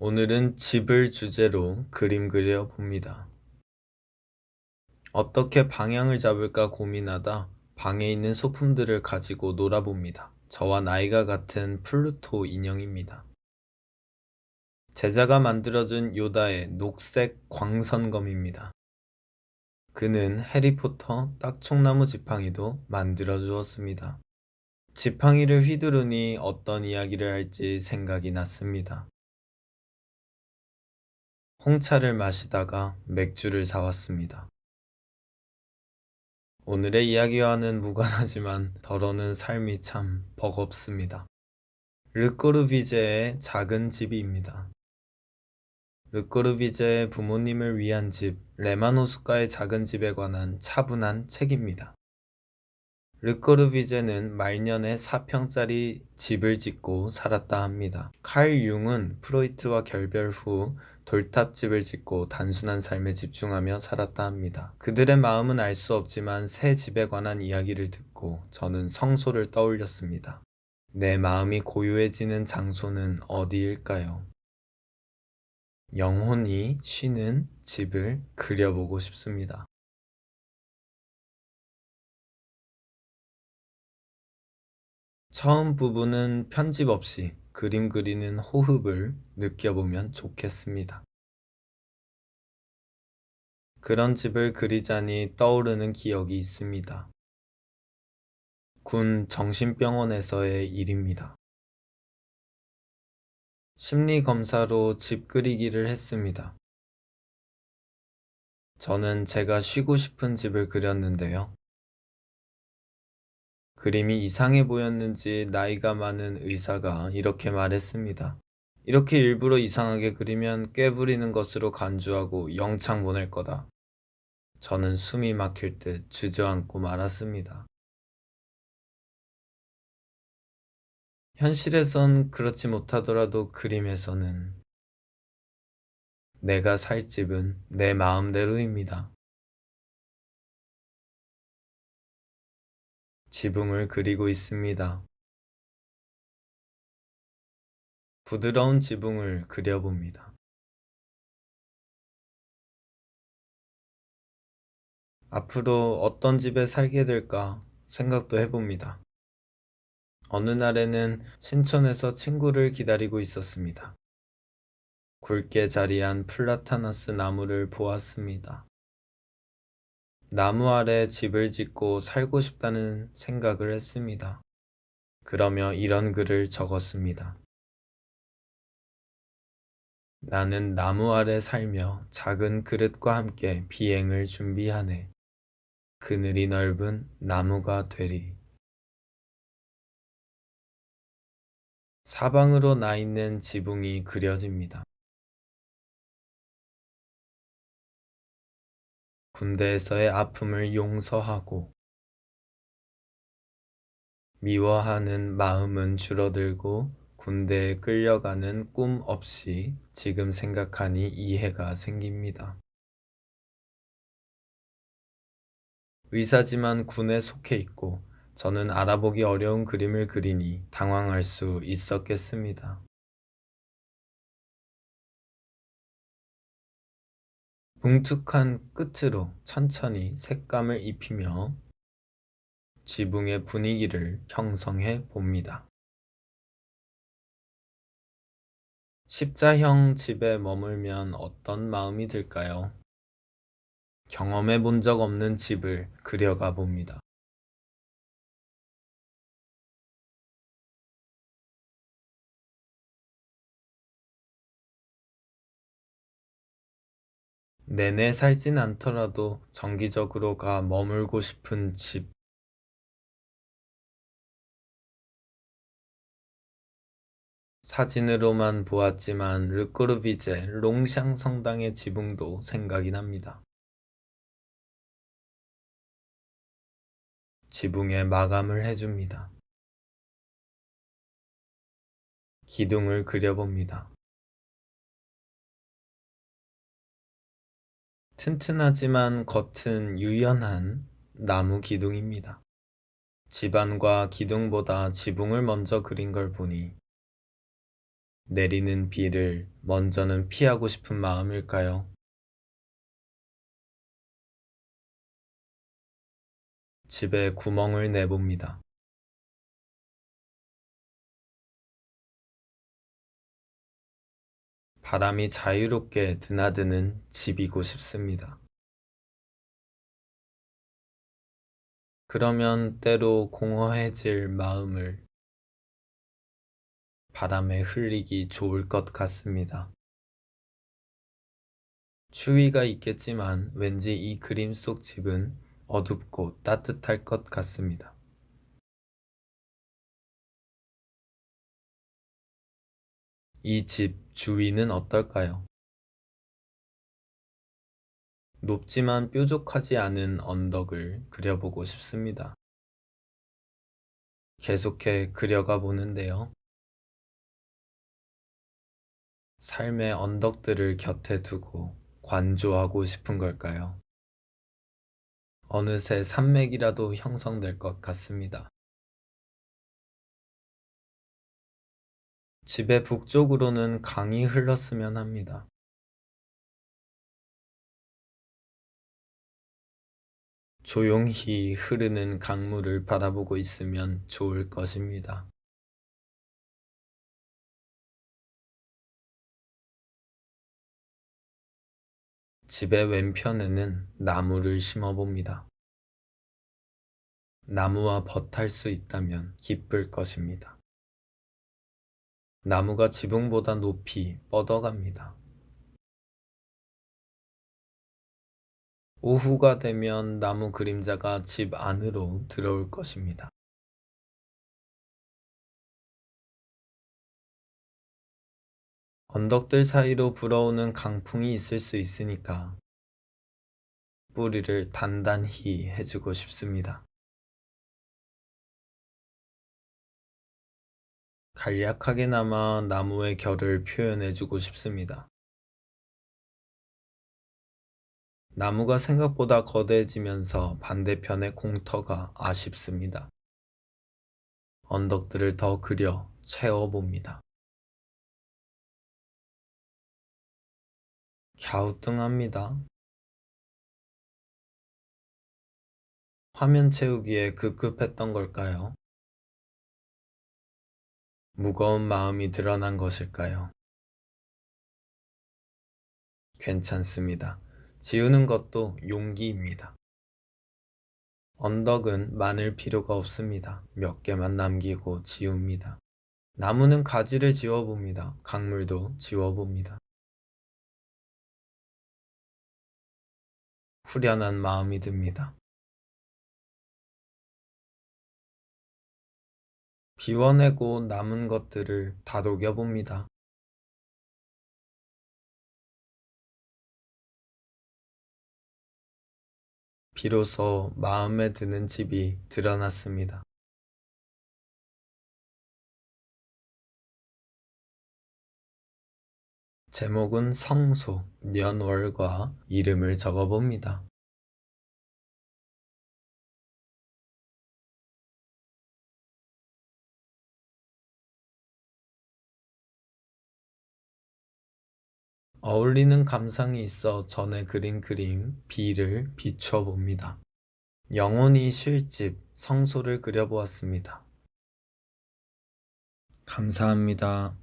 오늘은 집을 주제로 그림 그려 봅니다. 어떻게 방향을 잡을까 고민하다 방에 있는 소품들을 가지고 놀아봅니다. 저와 나이가 같은 플루토 인형입니다. 제자가 만들어준 요다의 녹색 광선검입니다. 그는 해리포터 딱총나무 지팡이도 만들어 주었습니다. 지팡이를 휘두르니 어떤 이야기를 할지 생각이 났습니다. 홍차를 마시다가 맥주를 사왔습니다. 오늘의 이야기와는 무관하지만 덜어는 삶이 참 버겁습니다. 르꼬르비제의 작은 집입니다. 르꼬르비제의 부모님을 위한 집, 레마노스카의 작은 집에 관한 차분한 책입니다. 르꼬르비제는 말년에 4평짜리 집을 짓고 살았다 합니다. 칼 융은 프로이트와 결별 후 돌탑집을 짓고 단순한 삶에 집중하며 살았다 합니다. 그들의 마음은 알 수 없지만 새 집에 관한 이야기를 듣고 저는 성소를 떠올렸습니다. 내 마음이 고요해지는 장소는 어디일까요? 영혼이 쉬는 집을 그려보고 싶습니다. 처음 부분은 편집 없이 그림 그리는 호흡을 느껴보면 좋겠습니다. 그런 집을 그리자니 떠오르는 기억이 있습니다. 군 정신병원에서의 일입니다. 심리 검사로 집 그리기를 했습니다. 저는 제가 쉬고 싶은 집을 그렸는데요. 그림이 이상해 보였는지 나이가 많은 의사가 이렇게 말했습니다. 이렇게 일부러 이상하게 그리면 꾀부리는 것으로 간주하고 영창 보낼 거다. 저는 숨이 막힐 듯 주저앉고 말았습니다. 현실에선 그렇지 못하더라도 그림에서는 내가 살 집은 내 마음대로입니다. 지붕을 그리고 있습니다. 부드러운 지붕을 그려봅니다. 앞으로 어떤 집에 살게 될까 생각도 해봅니다. 어느 날에는 신촌에서 친구를 기다리고 있었습니다. 굵게 자리한 플라타너스 나무를 보았습니다. 나무 아래 집을 짓고 살고 싶다는 생각을 했습니다. 그러며 이런 글을 적었습니다. 나는 나무 아래 살며 작은 그릇과 함께 비행을 준비하네. 그늘이 넓은 나무가 되리. 사방으로 나 있는 지붕이 그려집니다. 군대에서의 아픔을 용서하고 미워하는 마음은 줄어들고 군대에 끌려가는 꿈 없이 지금 생각하니 이해가 생깁니다. 의사지만 군에 속해 있고 저는 알아보기 어려운 그림을 그리니 당황할 수 있었겠습니다. 뭉툭한 끝으로 천천히 색감을 입히며 지붕의 분위기를 형성해 봅니다. 십자형 집에 머물면 어떤 마음이 들까요? 경험해 본 적 없는 집을 그려가 봅니다. 내내 살진 않더라도 정기적으로 가 머물고 싶은 집. 사진으로만 보았지만 르꼬르비제 롱샹 성당의 지붕도 생각이 납니다. 지붕에 마감을 해줍니다. 기둥을 그려봅니다. 튼튼하지만 겉은 유연한 나무 기둥입니다. 집안과 기둥보다 지붕을 먼저 그린 걸 보니 내리는 비를 먼저는 피하고 싶은 마음일까요? 집에 구멍을 내봅니다. 바람이 자유롭게 드나드는 집이고 싶습니다. 그러면 때로 공허해질 마음을 바람에 흘리기 좋을 것 같습니다. 추위가 있겠지만 왠지 이 그림 속 집은 어둡고 따뜻할 것 같습니다. 이 집 주위는 어떨까요? 높지만 뾰족하지 않은 언덕을 그려보고 싶습니다. 계속해 그려가 보는데요. 삶의 언덕들을 곁에 두고 관조하고 싶은 걸까요? 어느새 산맥이라도 형성될 것 같습니다. 집의 북쪽으로는 강이 흘렀으면 합니다. 조용히 흐르는 강물을 바라보고 있으면 좋을 것입니다. 집의 왼편에는 나무를 심어 봅니다. 나무와 벗할 수 있다면 기쁠 것입니다. 나무가 지붕보다 높이 뻗어갑니다. 오후가 되면 나무 그림자가 집 안으로 들어올 것입니다. 언덕들 사이로 불어오는 강풍이 있을 수 있으니까 뿌리를 단단히 해주고 싶습니다. 간략하게나마 나무의 결을 표현해주고 싶습니다. 나무가 생각보다 거대해지면서 반대편의 공터가 아쉽습니다. 언덕들을 더 그려 채워봅니다. 갸우뚱합니다. 화면 채우기에 급급했던 걸까요? 무거운 마음이 드러난 것일까요? 괜찮습니다. 지우는 것도 용기입니다. 언덕은 많을 필요가 없습니다. 몇 개만 남기고 지웁니다. 나무는 가지를 지워봅니다. 강물도 지워봅니다. 후련한 마음이 듭니다. 비워내고 남은 것들을 다독여 봅니다. 비로소 마음에 드는 집이 드러났습니다. 제목은 성소, 년월과 이름을 적어봅니다. 어울리는 감상이 있어 전에 그린 그림 비를 비춰봅니다. 영혼이 쉴집 성소를 그려보았습니다. 감사합니다.